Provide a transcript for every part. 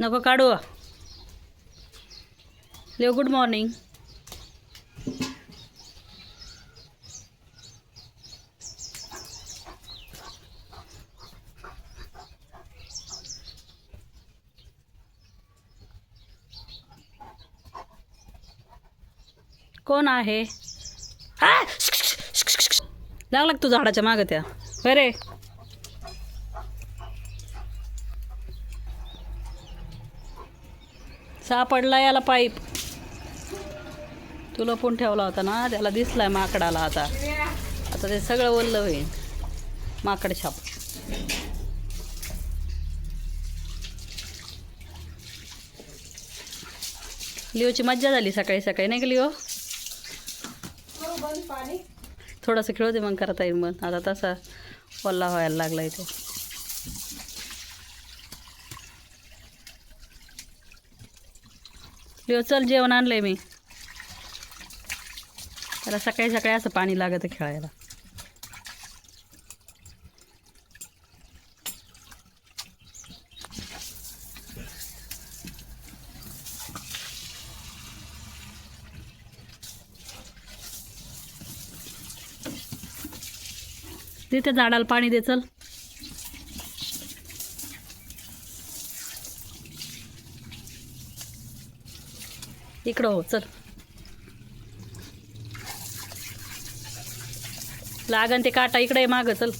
नको काढू. लेव गुड मॉर्निंग. कोण आहे? लागला तू झाडाच्या मागं त्या? अरे सापडला याला पाईप. तू लपून ठेवला होता ना त्याला दिसलाय माकडाला आता. आता ते सगळं ओल्लं होईल. माकड छाप. लिओची मज्जा झाली सकाळी सकाळी नाही का लिओ? थोडंसं खेळू दे मग करता येईल मग. आता तसा ओल्ला व्हायला लागला इथे. लिओ चल जेवण आणलंय मी. त्याला सकाळी सकाळी असं पाणी लागतं खेळायला. तिथे झाडाला पाणी दे चल. इकडं हो चल. लागन ते काटा इकडे आहे मागं चल.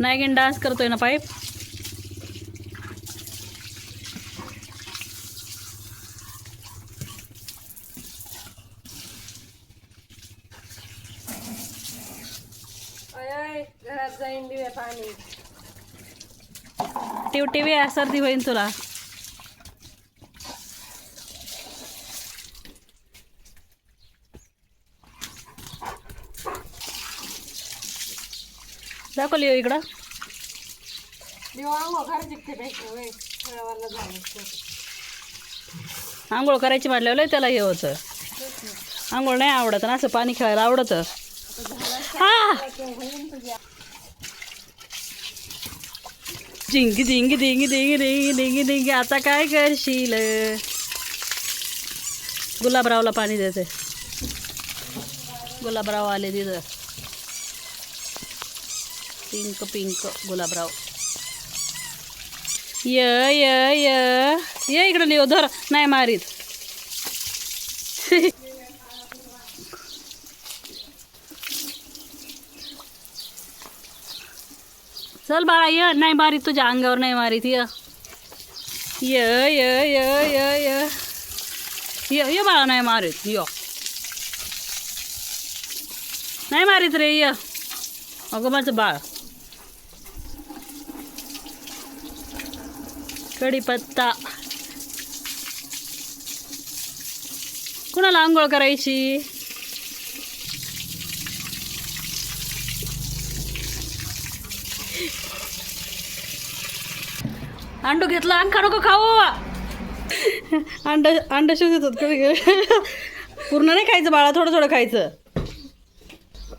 नायगीन डान्स करतोय ना पाईप? मोठी वेळ सर्दी होईल तुला. दाखवली येऊ इकडं. आंघोळ करायची म्हटल्यावर त्याला हे होतं. आंघोळ नाही आवडत ना असं पाणी खेळायला आवडत. हा! झिंगी झिंग धिंगी धिंगी धिंगी धिंगी धिंगी आता काय करशील? गुलाबरावला पाणी देते. गुलाबराव आले तिथं. Pink pink Gulabrao. य य य. ये इकडं लिओ धर. नाही मारीत. चल बाळा ये. नाही मारीत तुझ्या अंगावर नाही मारीत. ये. य य य य ये. बाळा नाही मारीत. य. नाही मारीत रे य. अगं माझं बाळ. कढीपत्ता. कुणाला आंघोळ करायची? अंडू घेतला अंखा नको खाऊ. अंड अंड शोधत होत कधी पूर्ण नाही खायचं बाळा थोडं थोडं खायचं.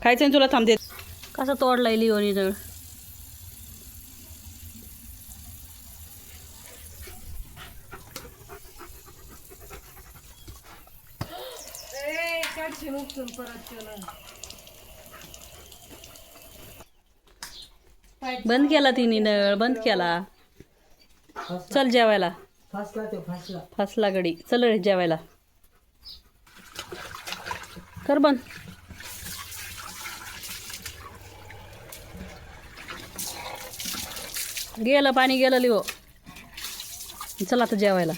खायचं आणि तुला थांबते. कसा काढशील उपटून परत केलं बंद केला तिने नळ बंद केला. चल जेवायला. फासला तो फासला. फसला गडी. चल रे जेवायला. कर बंद. गेलं पाणी गेलं लिहो. चल आता जेवायला.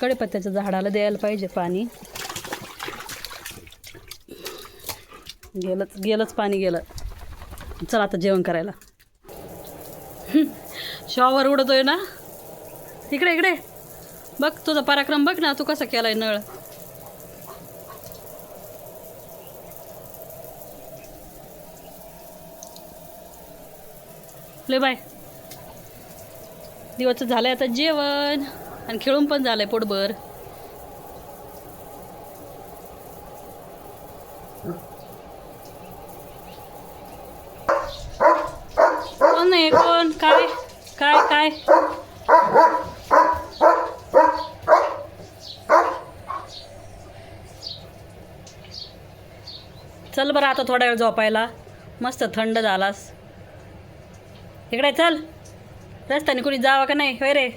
कढीपत्त्याच्या झाडाला द्यायला पाहिजे पाणी. गेलंच गेलंच पाणी गेलं. चल आता जेवण करायला. शॉवर उडतोय ना? इकडे इकडे. बघ तुझा पराक्रम बघ ना तू कसा केलाय नळ. ले बाय. दिवसचं झालं आहे आता जेवण. आणि खेळून पण झालं आहे पोटभर कोण नाही कोण काय काय काय का थोडा वेळ झोपायला. मस्त थंड झालास. इकडे चल. रस्त्याने कुणी जावा का नाही? होय रे.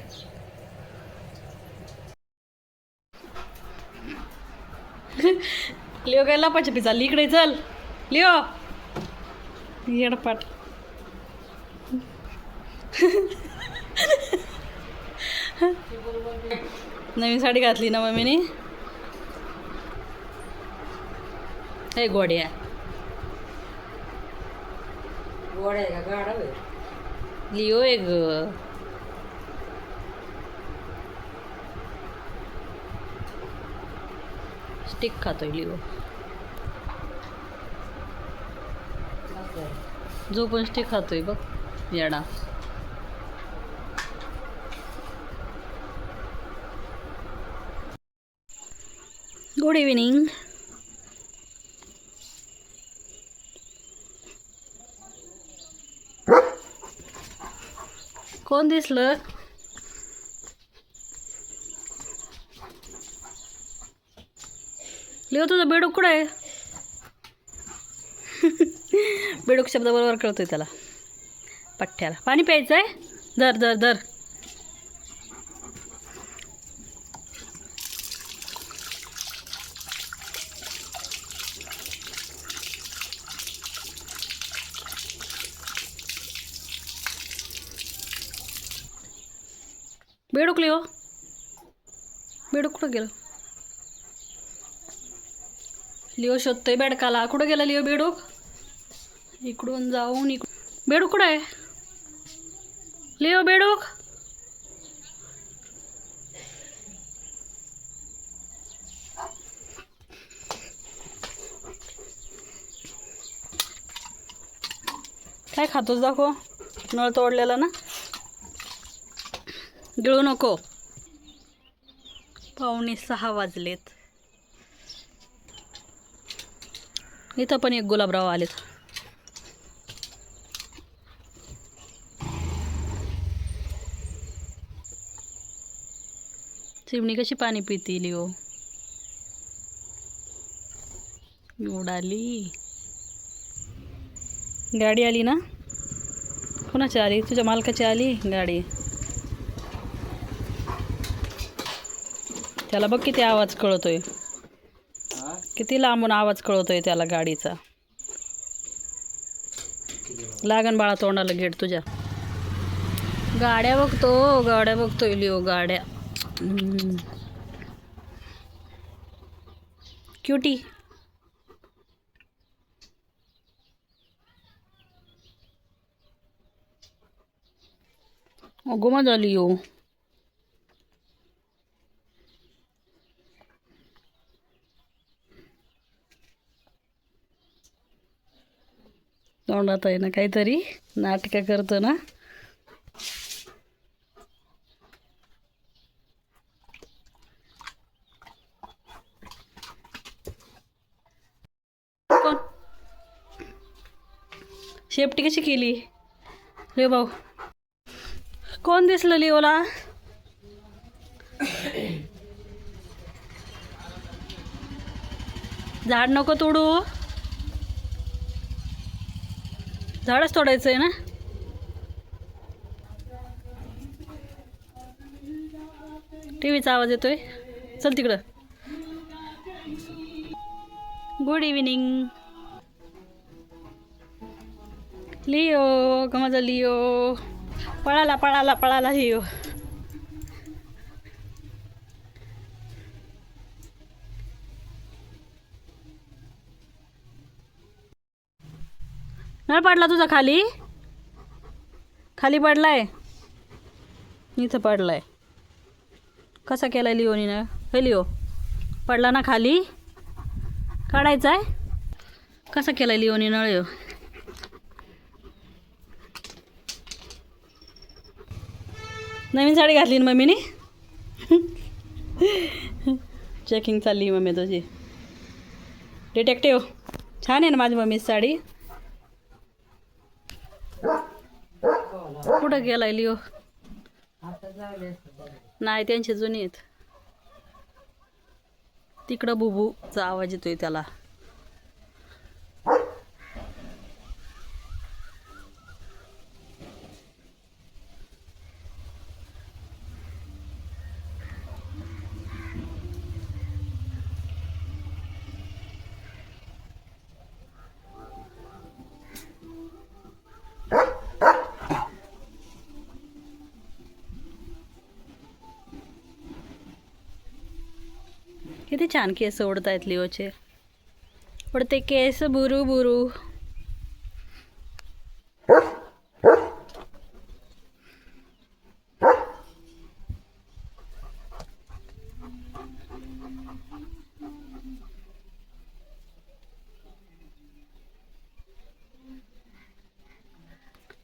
लिओ काय लपाछपी चालली? इकडे चल. लिओ. येडपाट. नवीन साडी घातली ना मम्मीने? हे गोड्या. लिओ आहे ग. स्टिक खातोय लिओ. जो पण स्टिक खातोय बघ येडा. गुड इव्हिनिंग कोण दिसलं लिओ तुझं बेडूक कुठं आहे? बेडूक शब्द बरोबर कळतोय त्याला. पठ्ठ्याला. पाणी प्यायचं आहे धर धर धर. बेडूक हो बेडूक कुठं गेलं? लिओ शोधतोय बेडकाला. कुठं गेला लिओ बेडूक इकडून जाऊन इक बेडूक कुठं आहे? लिओ बेडूक काय खातोस दाखव. नळ तोडलेला ना? गिळू नको. पावणे सहा वाजलेत. इथं पण एक गुलाबराव आलेत. चिमणी कशी पाणी पितील हो उडाली गाडी आली ना? कोणाची आली? तुझ्या मालकाची आली गाडी? त्याला बघ किती आवाज कळतोय. किती लांबून आवाज कळतोय त्याला गाडीचा. लागन बाळा तोंडाला गेट तुझ्या. गाड्या बघतो गाड्या बघतोय लिओ गाड्या. क्युटी. अगो मजा लिओ. तोंडात आहे ना काहीतरी. नाटकं करतो ना कोण? शेपटी कशी केली? रे भाऊ. कोण दिसलं लिओला? झाड नको तोडू. झाडच तोडायचं आहे ना? टी व्हीचा आवाज येतोय? चल तिकडं. गुड इव्हिनिंग लिओ का लिओ. पळाला पळाला पळाला लिओ. नळ पडला तुझा खाली. खाली पडलाय. इथं पडलाय. कसा केलाय लिओनीनं? हे लिओ पडला ना खाली? काढायचा आहे कसा केलाय लिओनी नळ ह्यो? नवीन साडी घातली ना मम्मीने? चेकिंग चालली मम्मी तुझी. डिटेक्टिव्ह छान आहे ना माझी मम्मीची साडी? कुठं गेलाय लिओ? नाही त्यांचे जुने आहेत. तिकडं बुबूचा आवाज येतोय त्याला. किती छान केस ओढत आहेत लिओचे. ते केस बुरू बुरू.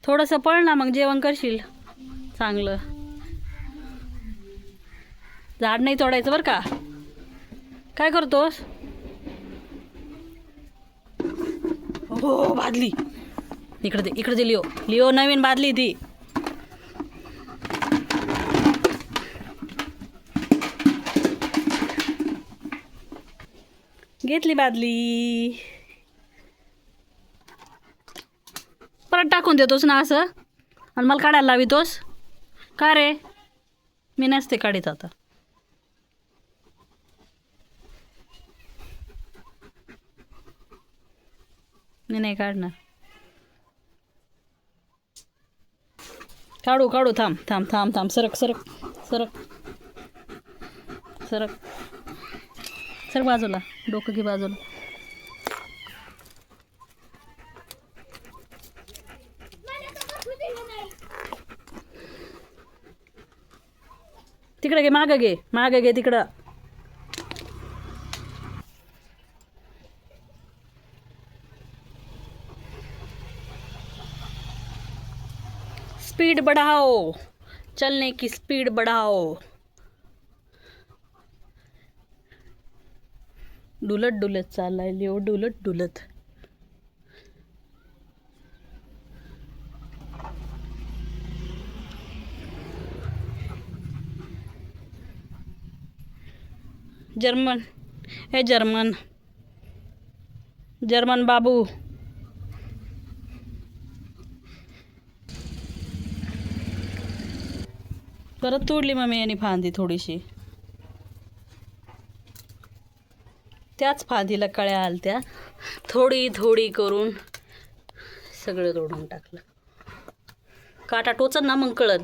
थोडंसं पळ ना मग जेवण करशील. चांगलं. झाड नाही तोडायचं बरं का? काय करतोस? हो बादली. इकडे दे इकडे दे लिओ. लिओ नवीन बादली ती. घेतली बादली. परत टाकून देतोस ना असं? आणि मला काढायला लावितोस? का रे? मी नसते काढीत आता. मी नाही काढणार. काढू काढू थांब थांब थांब थांब सरक सरक सरक. सरक. सर बाजूला डोकं घे बाजूला. तिकडे घे मागं घे मागं घे तिकडं. स्पीड बढ़ाओ। चलने की स्पीड बढ़ाओ। डुलत डुलत लिओ डुलत डुलत। जर्मन हे जर्मन जर्मन बाबू। परत तोडली मग मी यांनी फांदी थोडीशी. त्याच फांदीला कळ्या आलत्या. थोडी थोडी करून सगळं तोडून टाकलं. काटा टोचन ना मग कळन.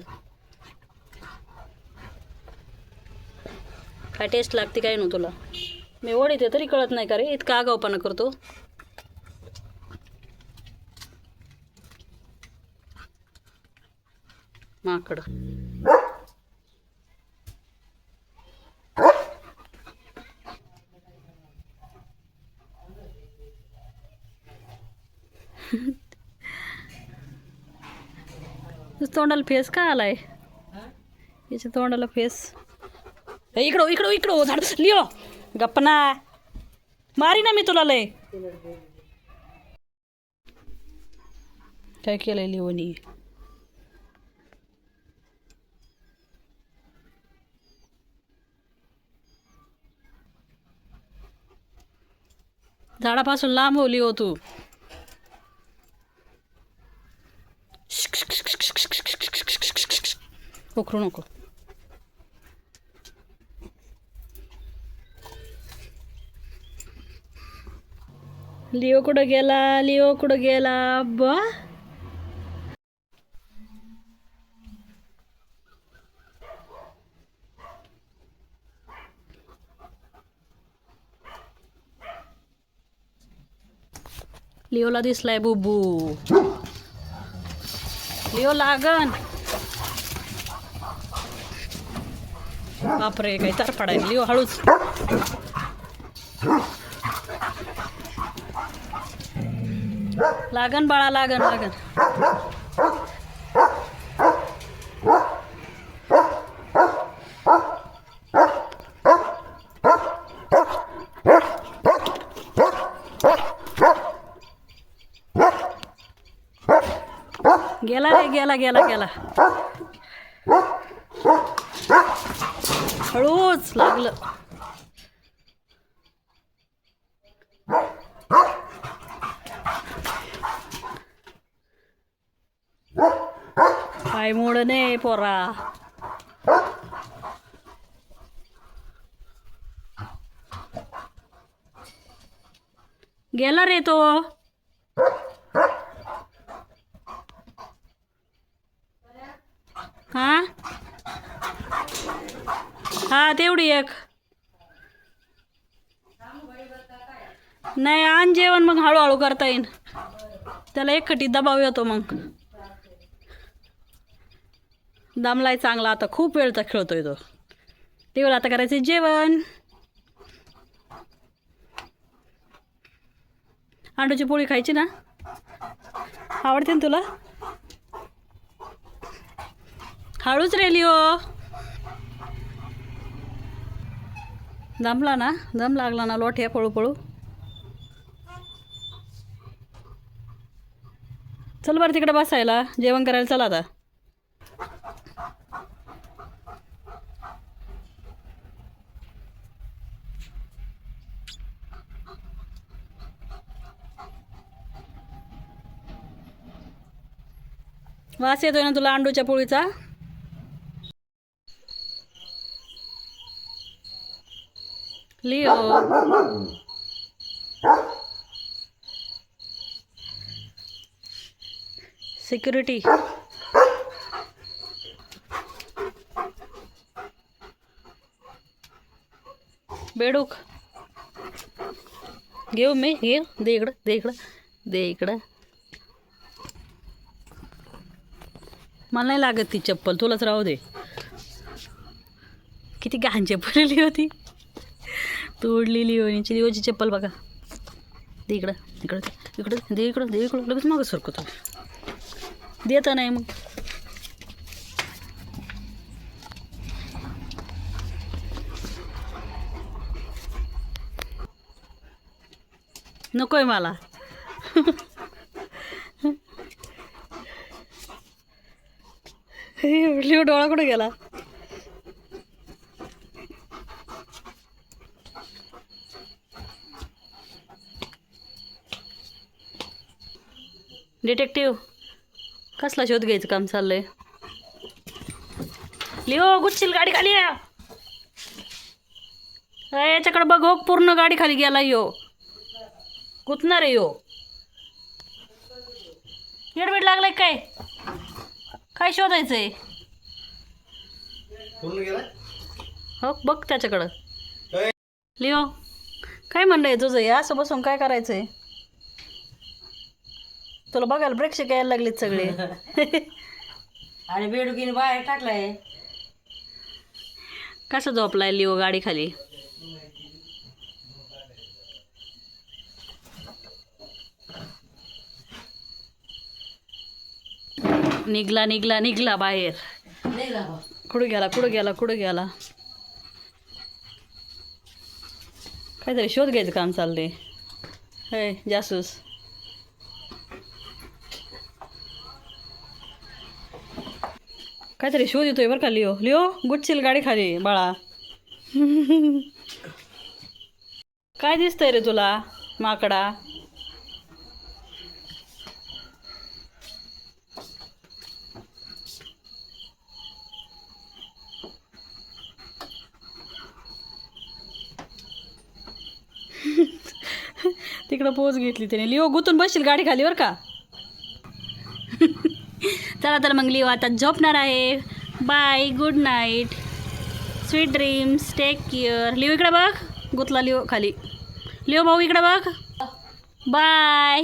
काय टेस्ट लागते काय ना तुला? मी ओढीते तरी कळत नाही का रे? इतका आगावपणा करतो. माकड. तोंडाला फेस का आलाय? याच्या तोंडाला फेस. इकडं इकडं इकडं झाड. लिओ. गप्पना मारी ना मी तुला लय. काय केलंय लिओनी? झाडापासून लांब हो लिओ तू. उकरू नको लिओ कुठं गेला लिओ कुठं गेला बा लिओला दिसलाय बुबू लिओ लागन. बापरे काही तर पडायला लिओ हळूच. लागन बाळा लागन लागन. गेला गेला गेला. हळूच लागलं. पाय मोड नाही पोरा. गेला रे तो हा हा तेवढी एक. नाही आण जेवण मग हळूहळू करता येईन. त्याला एक खटी दबाव येतो मग. दमलाय चांगला आता खूप वेळचा खेळतोय तो. तेवढं आता करायचं जेवण. अंडूची पोळी खायची ना? आवडते ना तुला? हळूच रेली हो. दमला ना दम लागला ना लोट्या पळू पळू. चल बरं तिकडे बसायला जेवण करायला चला आता. वास येतोय ना तुला अंडूच्या पोळीचा? लिओ सिक्युरिटी बेडूक घेऊ मी घेऊ दे इकडं दे इकडं दे इकडं मला नाही लागत ती चप्पल. तुलाच राहू दे. किती घाण चप्पल होती. तोडलेली लिओनीची देवाची चप्पल बघा. दे इकडं इकडं इकडं दे इकडं दे इकडं लगेच मागं सरकतो देता नाही मग. नकोय मला. लिओ डोळा कुठे गेला? डिटेक्टिव्ह कसला शोध घ्यायचं काम चाललंय? लिओ गुच्छील गाडी खाली या याच्याकडे बघ हो पूर्ण गाडी खाली गेला यो. गुतणार आहे यो. येडबीड लागलाय काय? काय शोधायचंय? हो बघ त्याच्याकडं? लिओ काय म्हणणं आहे तुझं? असं बसून काय करायचंय? तुला बघायला ब्रेक यायला लागलेत सगळे. आणि बेडुकीने बाहेर टाकलाय. कसं झोपलाय लिओ गाडी खाली? निघला निघला निघला बाहेर. कुठं गेला कुठं गेला कुठं गेला? काहीतरी शोध घ्यायचं काम चाललंय. हे जासूस. काहीतरी शोध देतोय बरं का लिओ. लिओ गुटशील गाडी खाली बाळा. काय दिसतंय रे तुला माकडा? तिकडं पोच घेतली त्याने. लिओ गुतून बसशील गाडी खाली बरं का? चला तर मग लिओ हो, आता झोपणार आहे. Bye good night sweet dreams take care live इकडे बघ. गुतला लिओ खाली. लिओ भाऊ इकडे बघ. बाय